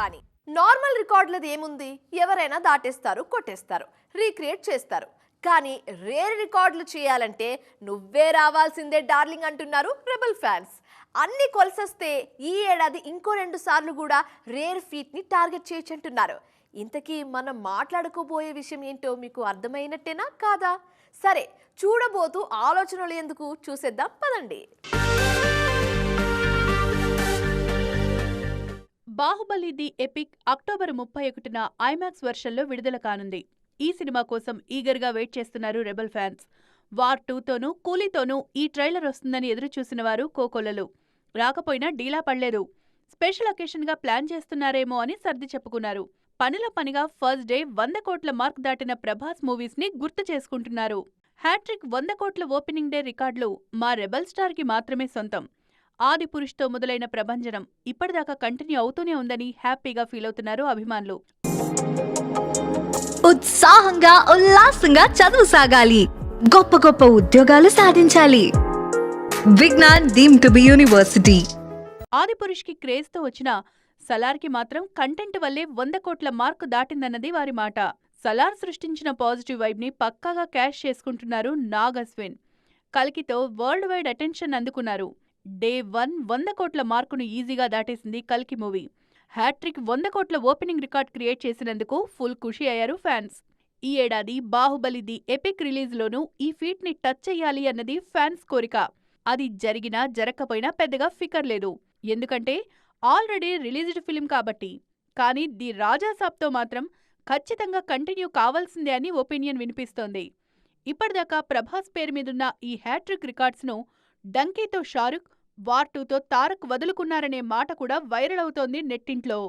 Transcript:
Shivani normal రికార్డులది ఏముంది? ఎవరైనా దాటేస్తారు కొట్టేస్తారు రీక్రియేట్ చేస్తారు. కానీ రేర్ రికార్డులు చేయాలంటే నువ్వే రావాల్సిందే డార్లింగ్ అంటున్నారు రెబల్ ఫ్యాన్స్. అన్ని కొలసొస్తే ఈ ఏడాది ఇంకో రెండు సార్లు కూడా రేర్ ఫీట్ని టార్గెట్ చేయొచ్చంటున్నారు. ఇంతకీ మనం మాట్లాడుకోబోయే విషయం ఏంటో మీకు అర్థమైనట్టేనా కాదా? సరే చూడబోతూ ఆలోచనలు ఎందుకు చూసేద్దాం పదండి. బాహుబలి ది ఎపిక్ అక్టోబర్ ముప్పై ఒకటిన ఐమాక్స్ వెర్షన్లో విడుదల కానుంది. ఈ సినిమా కోసం ఈగర్గా వెయిట్ చేస్తున్నారు రెబల్ ఫ్యాన్స్. వార్ టూతోనూ కూలీతోనూ ఈ ట్రైలర్ వస్తుందని ఎదురుచూసిన వారు కోకొల్లలు. రాకపోయినా డీలా పడలేదు. స్పెషల్ అకేషన్గా ప్లాన్ చేస్తున్నారేమో అని సర్ది చెప్పుకున్నారు. పనిలో పనిగా ఫస్ట్ డే వంద కోట్ల మార్క్ దాటిన ప్రభాస్ మూవీస్ని గుర్తు చేసుకుంటున్నారు. హ్యాట్రిక్ వంద కోట్ల ఓపెనింగ్ డే రికార్డులు మా రెబల్ స్టార్కి మాత్రమే సొంతం. ఆది పురుష్తో మొదలైన ప్రభంజనం ఇప్పటిదాకా కంటిన్యూ అవుతూనే ఉందని హ్యాపీగా ఫీల్ అవుతున్నారు అభిమానులు. ఉత్సాహంగా ఉల్లాసంగా చదువు సాగాలి. గొప్ప గొప్ప ఉద్యోగాలు సాధించాలి. Vignan deem to be university. ఆది పురుష్కి క్రేజ్తో వచ్చిన సలార్కి మాత్రం కంటెంట్ వల్లే వంద కోట్ల మార్కు దాటిందన్నది వారి మాట. సలార్ సృష్టించిన పాజిటివ్ వైబ్ని పక్కాగా క్యాష్ చేసుకుంటున్నారు నాగ్ అశ్విన్ కల్కితో వరల్డ్ వైడ్ అటెన్షన్ అందుకున్నారు. డే వన్ వంద కోట్ల మార్కును ఈజీగా దాటేసింది కల్కి మూవీ. హ్యాట్రిక్ వంద కోట్ల ఓపెనింగ్ రికార్డ్ క్రియేట్ చేసినందుకు ఫుల్ ఖుషి అయ్యారు ఫ్యాన్స్. ఈ ఏడాది బాహుబలి ది ఎపిక్ రిలీజ్లోనూ ఈ ఫీట్ని టచ్ చెయ్యాలి అన్నది ఫ్యాన్స్ కోరిక. అది జరిగినా జరగకపోయినా పెద్దగా ఫికర్ లేదు. ఎందుకంటే ఆల్రెడీ రిలీజ్డ్ ఫిలిం కాబట్టి. కానీ ది రాజాసాబ్తో మాత్రం ఖచ్చితంగా కంటిన్యూ కావాల్సిందే అని ఒపీనియన్ వినిపిస్తోంది. ఇప్పటిదాకా ప్రభాస్ పేరు మీదున్న ఈ హ్యాట్రిక్ రికార్డ్స్ను డంకీతో షారుఖ్ వార్ టూతో తారక్ వదులుకున్నారనే మాట కూడా వైరల్ అవుతోంది నెట్టింట్లో.